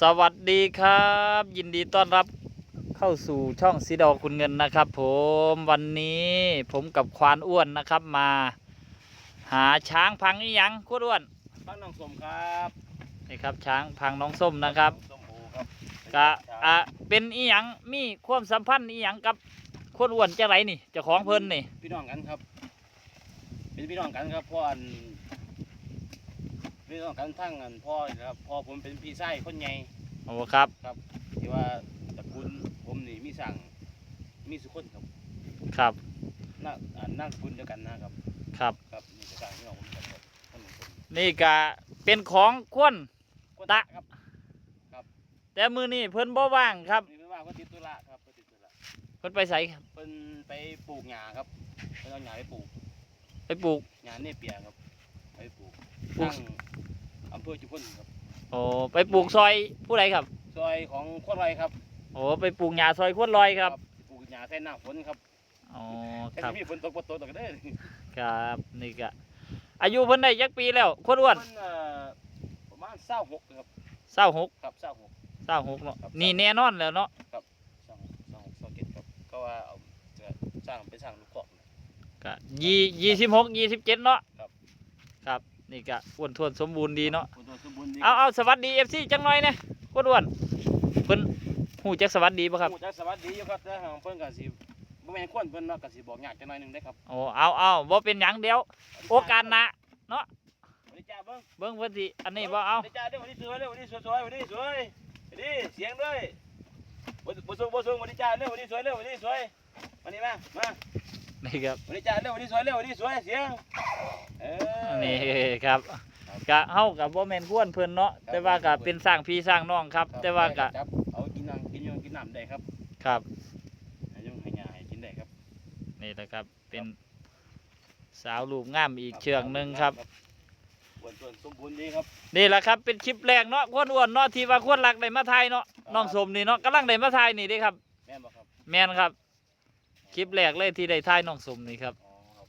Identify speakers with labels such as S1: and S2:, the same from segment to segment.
S1: สวัสดีครับ ยินดีต้อนรับเข้าสู่ช่องสีดอคุณเงินนะครับ ผมวันนี้ผมกับควานอ้วนนะครับมา หาช้างพังอีหยังคุณอ้วน
S2: บ้านหนองสมครับ
S1: นี่ครับช้างพังน้องส้มนะครับ
S2: หองส้มโอครับ
S1: กะอะเป็นอีหยังมีความสัมพันธ์อีหยังกับคุณอ้วนจะไรนี่เจ้าของเพิ่นนี่
S2: พี่น้องกันครับ เป็นพี่น้องกันครับพ่ออัน พี่น้องกันทั้งอันพ่อนี่นะครับพ่อผมเป็นพี่ชายคนใหญ่
S1: โอ้ครับ
S2: ที่ว่าตระกูลผมนี่มีสั่งมีสุคนครับ
S1: ครับ
S2: นั่งอันนั่งสกุลเดียวกันนะครับ
S1: ครับ
S2: ครับนี่จะสั่งพี่น้องผมกันครับคนหนึ่งคน
S1: นี่กะเป็นของควน
S2: คน
S1: ตะ
S2: ครับ
S1: แต่มือนี่เพิ่นบ่ว่างครับ
S2: นี่ไม่ว่าก็ติดตุระครับก็ติดตุระ
S1: เพิ่นไปใส่ครับ
S2: เพิ่นไปปลูกหญ้าครับเพิ่นเอาหญ้าไปปลูก
S1: ไปปลูก
S2: หญ้าเนเปียครับไปปลูก
S1: ปลูก
S2: ทั้ง อำเภอจุพนครับ
S1: โอ้ไปปลูกซอยผู้ใดครับ
S2: ซอยของโคนไรครับ
S1: โอ้ไปปลูกหญ้าซอยควนลอยครับ
S2: ปลูกหญ้าใส่หน้าฝนครับ
S1: อ๋อ
S2: แค่
S1: ครับ
S2: มีฝนตกบ่ตกตกเด้อ
S1: ครับนี่ก็อายุเพิ่นได้ยักปีแล้วควนอ้วน
S2: มันเอ่อประมาณเศร้าหกครับ
S1: เศร้าหก
S2: ครับเศร้าหก
S1: เศร้าหกเนาะ
S2: ครับ
S1: นี่แน่นอนแล้วเนาะ
S2: เศร้าหกเศร้าหกเศร้าเจ็ดครับก็ว่าเอาจะสร้างเป็นสร้างลูกกอกนะ
S1: ก็ยี่ยี่สิบหกยี่สิบเจ็ดเนาะ
S2: ครับ
S1: ครับ นี่ก็อ้วนทวนสมบูรณ์ดีเนาะ
S2: อุดมสมบูรณ์ดี
S1: เอาเอาสวัสดีเอฟซีจังหน่อยเนี่ยควนอ้วนเพิ่นหูจักสวัสดีป่ะครับ
S2: ผู้จักสวัสดีอยู่ครับแต่ของเพิ่นก็สิบ่แม่นคนเพิ่นเนาะก็สิบอกยากจังหน่อยหนึงได้อครับ
S1: โอ้เอาเอาบ่เป็นหยังเดียว โอกาสหน้า
S2: สวัสดีจ้าเบิ่ง
S1: เบิ่งเพิ่นสิอันนี้บ่เอา
S2: สวัสดีจ้าเด้อสวัสดีสวยเด้อสวัสดีสวยสวยสวัสดีสวยสวัสดีเสียงด้วยบ่บ่สูงบ่สูงสวัสดีจ้าเด้อสวัสดีสวยเด้อสวัสดีสวยมานี่มามา
S1: นี่ครับ
S2: วันนี้จ้าเร็ววันนี้สวยเร็ววันนี้สวยเสียงเออ
S1: นี่ครับก็เฮากับบ่แม่นกวนเพิ่นเนาะแต่ว่าก็เป็นสร้างพี่สร้างน้องครับ แต่ว่าก็
S2: จับเอากินน้ำกินยงกินน้ำได้ครับ
S1: ครับ
S2: ให้ยงให้ยาให้กินได้ครับ
S1: นี่แหละครับเป็นสาวรูปงามอีกเชือกหนึ่งครับ
S2: อ้วนส่วนสมบูรณ์ดีครับ
S1: นี่แหละครับเป็นคลิปแรกเนาะควรอ้วนเนาะที่ว่าควรรักได้มาไทยเนาะน้องสมนี่เนาะกำลังได้มาไทยนี่เด้ครับ
S2: แม่นบ่ครับ
S1: แม่นครับ คลิปแรกเลยที่ได้ไทยน้องสมนี่ครับ
S2: อ๋อครับ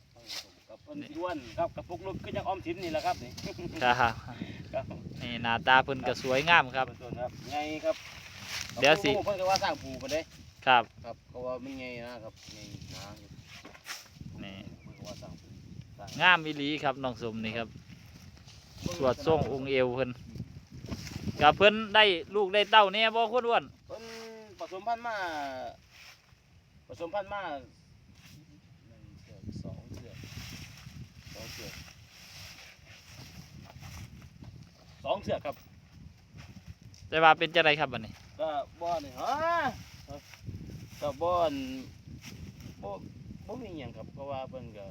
S2: กับเพิ่นอ้วนครับกับปุกลุกขึ้นจากออมสินนี่แหละครับนี่
S1: ครับ
S2: ครับ
S1: นี่หน้าตาเพิ่นก็สวยงามครับ
S2: ส่วนครับไงครับ
S1: เดี๋ยวสิ
S2: เพิ่นก็ว่าสร้างปูกันเด้
S1: ครับ
S2: ครับเขาว่ามันไงนะครับไงหนาอยู่
S1: นี่
S2: เพิ่นก็ว่าสร้างปูสร้าง
S1: งามอีหลีครับน้องสมนี่ครับสวดทรงองค์เอวเพิ่นกับเพิ่นได้ลูกได้เต้าเนี่ยบ่ควรอ้วน
S2: เพิ่นผสมพันธุ์มา ผสมพันธุ์มาหนึ่งเสือกสองเสือกสองเสือกสองเสือกครับ
S1: แต่ว่าเป็นจังไดครับบัดนี้
S2: ก็บ่อนนี่ฮะก็บ่อนบ่บ่มีหยังครับเพราะว่าเพิ่นก็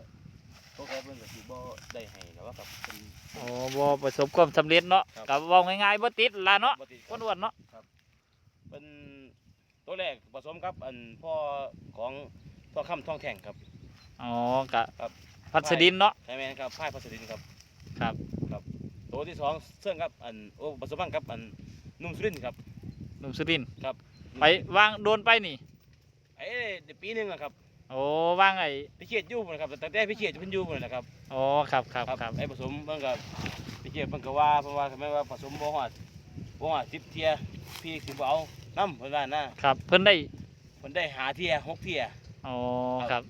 S2: พวกเขาเพิ่นก็สิบ่ได้ให้แล้วว่าครับเพิ่น
S1: โอ้บ่ประสบความสำเร็จเนาะ
S2: ครับ
S1: กับเว้าง่ายๆบ่ติดล่ะเนาะ
S2: บ่ติด
S1: ค
S2: ครับ
S1: นอ้วนเนาะ
S2: เป็น ตัวแรกผสมครับอันพ่อของพ่อค่ำทองแท่งครับ
S1: อ๋อกะ
S2: ครับ
S1: พัสดินเนาะ
S2: ใช่ไหมครับพ่ายพัสดินครับ
S1: ครับ
S2: ตัวที่สองเสื่องครับอันโอ้ผสมพันธุ์ครับอันนุ่มสุรินทร์ครับ
S1: หนุ่มสุรินทร์
S2: ครับ
S1: ไปวางโดนไปนี่
S2: ไอ้เดี๋ยวปีหนึงอะครับ
S1: โอ้วางไอ้
S2: พี่เขียดอยู่พุ่นนะครับแต่แต่พี่เขียดจะเพิ่นอยู่พุ่นนะครับ
S1: อ๋อครับครับครับ
S2: ไอ้ผสมเพิ่นก็พี่เขียดเพิ่นก็ว่าเพิ่นว่าทำไมว่าผสมบ่ฮอดบ่ฮอด10เที่ยพี่สิบ่เอา นำเพิ่นว่านะครับ
S1: เพิ่นได้
S2: เพิ่นได้หาเที่ยหกเที่ย
S1: อ๋อครับ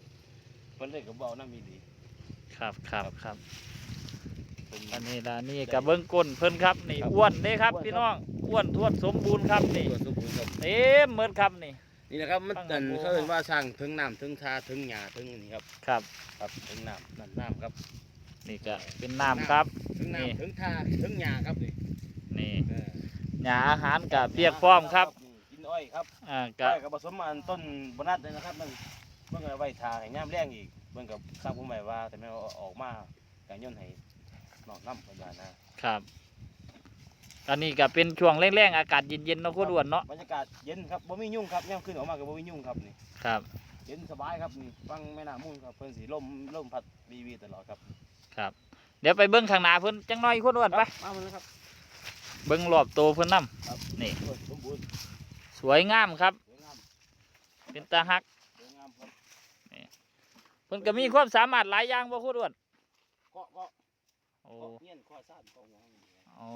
S2: เพิ่นเลยก็บ่เอานำอีหลี
S1: ครับครับครับ
S2: เพิ่น
S1: อันนี้ล่ะนี่กับเบิ้งก้นเพิ่นครับนี่
S2: ครับ
S1: อ้วนเด้ครับ
S2: อ้วน
S1: พี่
S2: ครับ
S1: น้องอ้วนทวดสมบูรณ์ครับนี่
S2: ตัวสมบูรณ์ครับ
S1: เต็มเหมือนครับนี่
S2: นี่นะครับมัน
S1: ตั้ง
S2: อัน
S1: แต่โบ
S2: เขาเรียกว่าสร้างถึงน้ำถึงทาถึงหญ้าถึงนี่ครับ
S1: ครับ
S2: ครับถึงน้ำนั่นน้ำครับ
S1: นี่ก็เป็นน้ำครับ
S2: ถึง
S1: นี่
S2: น้ำถึงทาถึงหญ้าครับนี่
S1: นี่
S2: เออ
S1: หญ้าอาหารกับเปียกพร้อมครับ
S2: นี่กิน อ้อยครับ
S1: อ่า
S2: อ้
S1: ก็
S2: อยกับผสมอันต้นบนัดเลยนะครับมันเพิ่งเอาไว้ทาให้น้ำแรงอีกเพิ่งกับสร้างผมใหม่ว่า แต่ไม่เอาออกมาการย่นให้นอกน้ำเพิ่นว่านะครับ
S1: อันนี้ก็เป็นช่วงแรงๆอากาศเย็นๆเนาะคุณอ้วนเนาะ
S2: บรรยากาศเย็นครับบ่มียุ่งครับย่ำขึ้นออกมากับบ่มียุ่งครับนี่
S1: ครับ
S2: เย็นสบายครับนี่ฟังแม่น้ำมูลครับเพิ่นสีลมลมพัดวีวีตลอดครับ
S1: ครับ เดี๋ยวไปเบิ้งข้างหน้าเพิ่นจังน้อยคุณอ้วนไป
S2: มาเลยครับ
S1: เบิ้งรอบโตวเพิ่นนํ
S2: ครับ
S1: นี่
S2: สมบูรณ์
S1: สวยงามครับ
S2: สวยงาม
S1: เป็นตาฮัก
S2: สวยงามครับ
S1: เพิ่นก็มีความสามารถหลายอย่างบ่คุณอ้วน
S2: เกาะเกาะ
S1: โอ้
S2: เกาะเงี้ยนข้อซ่านเกาะหัวมันดีนะ
S1: โอ้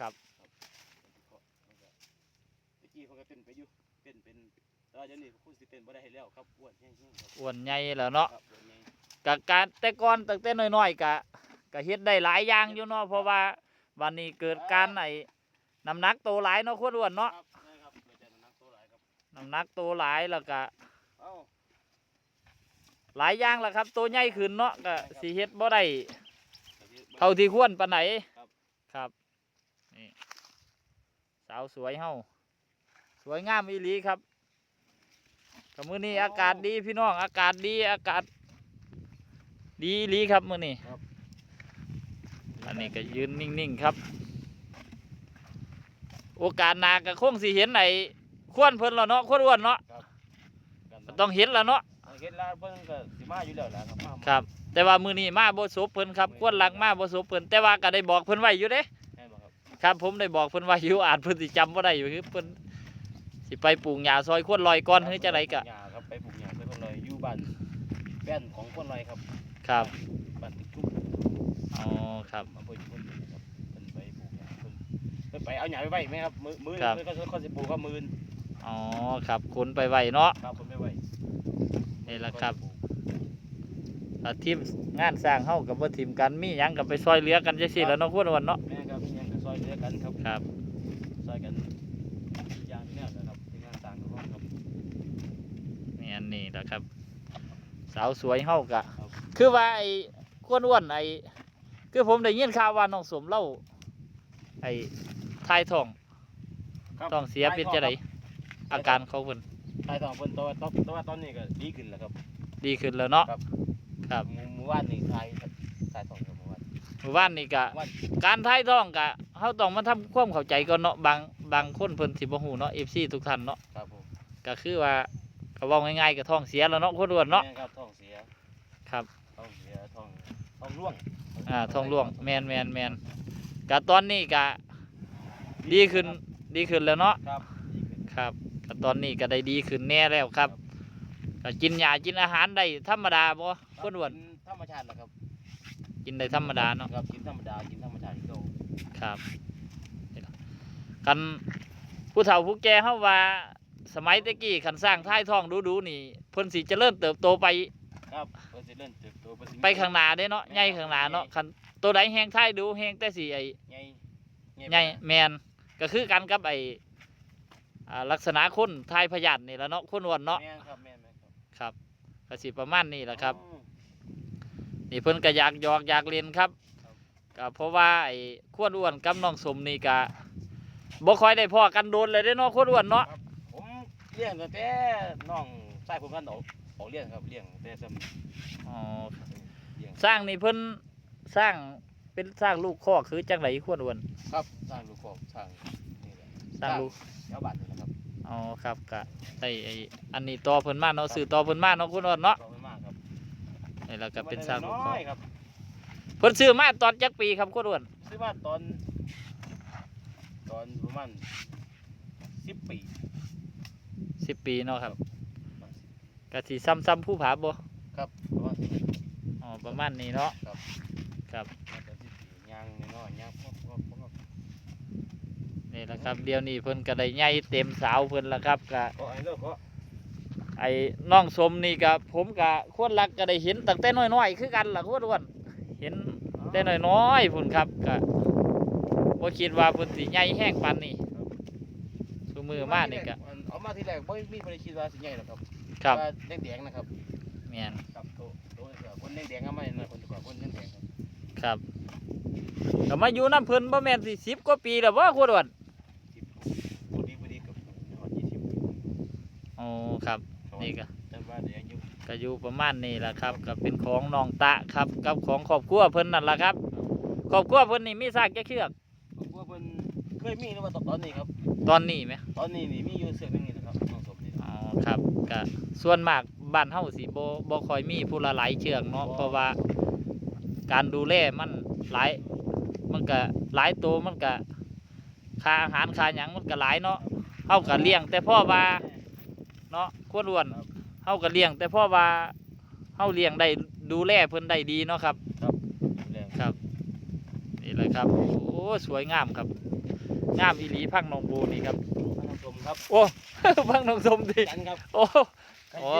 S1: ครับ
S2: เกาะเต้นไปอยู่เต้นเป็นแต่ว่าเดี๋ยวนี้คุณสิเต้นบ่ได้ให้แล้วครับอ้วนแห้งๆครับ
S1: อ้วนใหญ่แล้วเนาะ
S2: ครับอ้วนใหญ่
S1: กะการแต่ก่อนตั้งแต่น้อยๆกะกะเฮ็ดได้หลายอย่างอยู่เนาะเพราะว่าวันนี้เกิดการไอ้น้ำหนักโตหลายเนาะคนอ้วนเนาะำหนักโตหลายแล้วก็
S2: เอ้า
S1: หลายอย่างล่ะครับ ตัวใหญ่ขึ้นเนาะก็
S2: ใช่ครับ
S1: สิเฮ็ดบ่ได้
S2: ก็สิบ่
S1: เท่าที่ควรปานไหน
S2: ครับ
S1: ครับนี่สาวสวยเฮาสวยงามอีหลีครับกับมื้อนี้อากาศดีพี่น้องอากาศดีอากาศ ดีอีหลีครับมื้อนี้
S2: ครับ
S1: อันนี้ก็ยืนนิ่งๆครับ โอกาสหน้าก็คงสิเห็นไอ้ ควรเพิ่นแล้วเนาะควรอ้วนเนาะ
S2: กัน
S1: ก็ต้องเห็นแล้วเนาะ
S2: เฮ็ดแล้วเพิ่นก็สิมาอยู่แล้วล่ะครับมา
S1: ครับ แต่ว่ามื้อนี้มาบ่สบเพิ่นครับควรหลักมาบ่สบเพิ่นแต่ว่าก็ได้บอกเพิ่นไว้อยู่เด้
S2: แม่นบ่ครับ
S1: ครับผมได้บอกเพิ่นไว้อยู่อาจเพิ่นสิจำบ่ได้อยู่คือเพิ่นสิไปปลูกหญ้าซอยควรลอยก่อนหรือจังไดก็
S2: หญ้าครับไปปลูกหญ้าไปคนลอยอยู่บ้านแป้นของคนลอยครับ
S1: ครับ
S2: บ้านติดทุ่ง
S1: อ๋อครับ
S2: อำเภอชุมพลครับเพิ่นไปปลูกหญ้าเพิ่นเพิ่นไปเอาหญ้าไปไว้ไหมครับมือมือ
S1: ครับ
S2: มือก็เขาสิปลูกครับมือ
S1: อ๋อครับขนไปไว้เนาะ
S2: ครับเพิ่นไม่ไว้
S1: นี่ล่ะครับถ้าทีมงานสร้างเฮากับบ่ทีมกันมีหยังก็ไปซอยเหลือกันจังซี่แหล้วเนาะควรอ้วนเนาะ
S2: แม่ครับมีหยังก็ซอยเหลือกันครับ
S1: ครับ
S2: ซอยกันอย่างนี้แหละครับที่งานต่างกันครับ
S1: นี่อันนี้แหละครับ สาวสวยเฮากะ
S2: ครับ
S1: คือว่าไอ้ควรอ้วนไอ้คือผมได้ยินข่าวว่าน้องสมเล่าไอ้ทายท้อง
S2: ครับ
S1: ต้องเสียเป็นจะได อาการเขาเพิ่น
S2: ทายทองเพิ่นตัวตอนตัวตอนนี้ก็ดีขึ้นแล้วครับ
S1: ดีขึ้นแล้วเนาะ
S2: ครับ
S1: ครับ
S2: หมู่หมู่บ้านนี่ทายทายทองครับหมู่บ้าน
S1: หมู่บ้านนี่กะ
S2: หมู่บ้าน
S1: การทายท้องกะเฮาต้องมาทำความเข้าใจก่อนเนาะบางบางคนเพิ่นสิบ่ฮู้เนาะ FC ทุกท่านเนาะ
S2: ครับผม
S1: ก็คือว่าก็เว้าง่ายๆก็ท้องเสียแล้วเนาะคนอ้วนเนาะ
S2: แม่ครับท้องเสีย
S1: ครับ
S2: ท้องเสียท้องท้องร่วง
S1: อ่าท้องร่วงแมนแมนแมนกะตอนนี้กะดีขึ้นดีขึ้นแล้วเนาะ
S2: ครับดีขึ้น
S1: ครับ กะตอนนี้ก็ได้ดีขึ้นแน่แล้วครับก็กินยากินอาหารได้ธรรมดาบ่คนอ้วน
S2: กิธรรมชาติแหละครับ
S1: กินได้ธรรมดาเนาะ
S2: ครับกินธรรมดากินธรรมชาติที่เขา
S1: ครับนี่ล่ะกันผู้เฒ่าผู้แก่เฮาว่า สมัยตะกี้คันสร้างท้ายท้องดูๆนี่เพิ่นสิเจริญเติบโตไป
S2: ครับเพิ่นสิเริ่มเติบโตเพิ่นสิมี
S1: ไปข้างหน้าเด้เนาะใหญ่ข้างหน้าเนาะคันตัวใดแฮงท้ายดูแฮงแต่สิไอ้
S2: ใหญ่
S1: ใหญ่แมนก็คือกันกับไอ อ่าลักษณะคนทายพยาธินี่แหละเนาะคนอ้วนเนาะ
S2: แม่นครับแม่นแม่นครับ
S1: ครับก็สิประมาณนี้แหละครับ
S2: อืม
S1: นี่เพิ่นก็อยากหยอกอยากเรียนครับ
S2: ครับ
S1: ก็เพราะว่าไอ้ขวดอ้วนกับน้องสมนี่ก็บ่ค่อยได้พ่อกันโดนเลยเด้เนาะขวดอ้วนเนาะ
S2: ผมเลี้ยงตั้งแต่น้องชายผมกันออกออกเลี้ยงครับเลี้ยงแต่สม
S1: อ๋อ
S2: เลี้ยง
S1: สร้างนี่เพิ่นสร้างเป็นสร้างลูกคอกคือจังไดขวดอ้วน
S2: ครับสร้างลูกของสร้างนี่แหละ
S1: สร้างลูก
S2: แถวบ้านนี่แหละครับ
S1: อ๋อครับก็ได้ไอ้อันนี้ต่อเพิ่นมาเนาะซื้อต่อเพิ่นมาเนาะขวดอ้วนเนาะ
S2: ขอบคุณมากครับ
S1: นี่แหละก็เป็นสร้างลูกค
S2: น้
S1: อ
S2: อกยครับ
S1: เพิ่นซื้อมาตอนจักปีครับขวดอ้วน
S2: ซื้อมาตอน ตอนประมาณสิบปี
S1: สิบปีเนาะครับกะสิซ้ำๆผู้ผาบ่
S2: ครับประมาณสิบปี
S1: อ๋อประมาณนี้เนาะ
S2: ครับ
S1: ครับ
S2: มาแต่สิบปียางน้อยๆยางพวกพวกพวก
S1: นี่แหละครับเดี๋ยวนี้เพิ่นก็ได้ใหญ่เต็มสาวเพิ่นแล้วครับก็
S2: ก็ไอ้เลิกก็
S1: ไอ้น้องสมนี่ก็ผมก็คนรักก็ได้เห็นตั้งแต่น้อยๆคือกันล่ะคนอ้วนเห็นแต่น้อยๆพุ่นครับก็บ่คิดว่าเพิ่นสิใหญ่แห้งปานนี้ซุมือมานี่ก็
S2: เอามาทีแรกไม่มีคนคิดว่าสิใหญ่หรอกครับ
S1: ครับ
S2: ว่าแดงๆนะครับ
S1: แม่น
S2: ครับโตโตเสือคนแดงๆเอามาเนี่ยนะคนดีกว่าคนแดงๆครับ
S1: ครับก็มาอยู่น้ำเพิ่นบ่แม่นสิ10กว่าปีแล้วบ่คนอ้วน
S2: สิบพอดีพอดีกับหอดยี่สิบ
S1: อ๋อ ครับ นี่ก็
S2: แต่ว่าเดี๋ยวอายุ
S1: ก็อยู่ประมาณนี้แหละครับ ก็เป็นของน้องตะครับกับของครอบครัวเพิ่นนั่นแหละครับครอบครัวเพิ่นนี่มีซากแก่เชือก
S2: ผมว่าเพิ่นเคยมีหรือว่าตอนนี้ครับ
S1: ตอนนี้ไหม
S2: ตอนนี้นี่มีอยู่เสือกหนึงนี่นะครับน้องสมนี่
S1: อ๋อครับก็ส่วนมากบ้านเฮาสิบ่บ่ค่อยมีผู้ละหลายเชือกเนาะเพราะว่าการดูแลมันหลายมันก็หลายตัวมันก็ค่าอาหารค่าหยังมันก็หลายเนาะเฮาก็เลี้ยงแต่พ่อว่า เนาะควรอ้วนเฮาก็เลี้ยง แต่พ่อว่าเฮาเลี้ยงได้ดูแลเพิ่นได้ดีเนาะครับ
S2: แรง
S1: ครับนี่แหละครับ โอ้สวยงามครับ งามอีหลีพังหนองบูนี่ครับ
S2: น้องสมครับ
S1: โอ้ พังนองสมดี
S2: กันครับ
S1: โอ้โอ้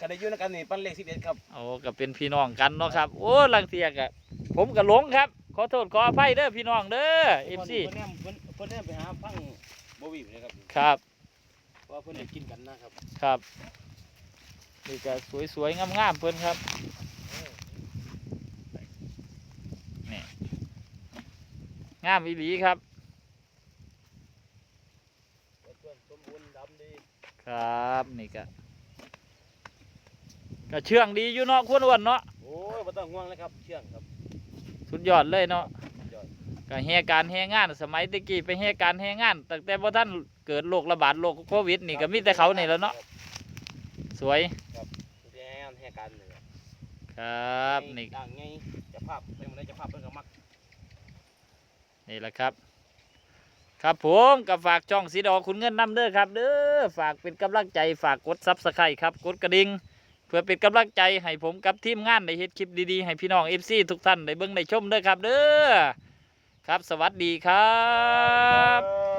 S2: กันได้อยู่ในกันนี่ปั้นเลขสิบเอ็ดครับ
S1: โอ้ก็เป็นพี่น้องกันเนาะครับ โอ้ลังเทียกะผมก็หลงครับ ขอโทษขออภัยเด้อพี่น้องเด้อเอฟซี
S2: เพิ่นแนมเพิ่นเพิ่นแนมไปหาพังโบวีเลยครับ
S1: ครับ
S2: ว่าเพิ่นได้กินกันนะครับ
S1: ครับนี่ก็สวยๆงามๆเพิ่นครับนี่งามอีหลีครับ
S2: เพื่อนสมบูรณ์ดำดี
S1: ครับนี่ก็ก็เชื่องดีอยู่เนาะคุณอ้วนเนาะ
S2: โอ้ยบ่ต้องห่วงเลยครับเชื่องครับ
S1: สุดยอดเลยเนาะ
S2: สุดยอด
S1: ก็แห่การแห่งาน สมัยตะกี้ไปแห่การแห่งานตั้งแต่บ่ท่านเกิดโรคระบาดโรคโควิดนี่ก็มีแต่เขานี่แหล้วเนาะสวย
S2: แย่งแห่กันเลย
S1: ครับนี่
S2: ต่างไงจะภาพเป็นมันได้จะภาพเพิ่นก็มัก
S1: นี่แหละครับ ครับผมกับฝากช่องสีดอคุณเงินน้ำเด้อครับ เด้อฝากเป็นกำลังใจฝากกดซับสไครต์ครับกดกระดิ่งเพื่อเป็นกำลังใจให้ผมกับทีมงานได้เฮ็ดคลิปดีๆให้พี่น้องเอฟซีทุกท่านได้เบิ่งได้ชมเด้อครับ เด้อ ครับ สวัสดี
S2: ครับ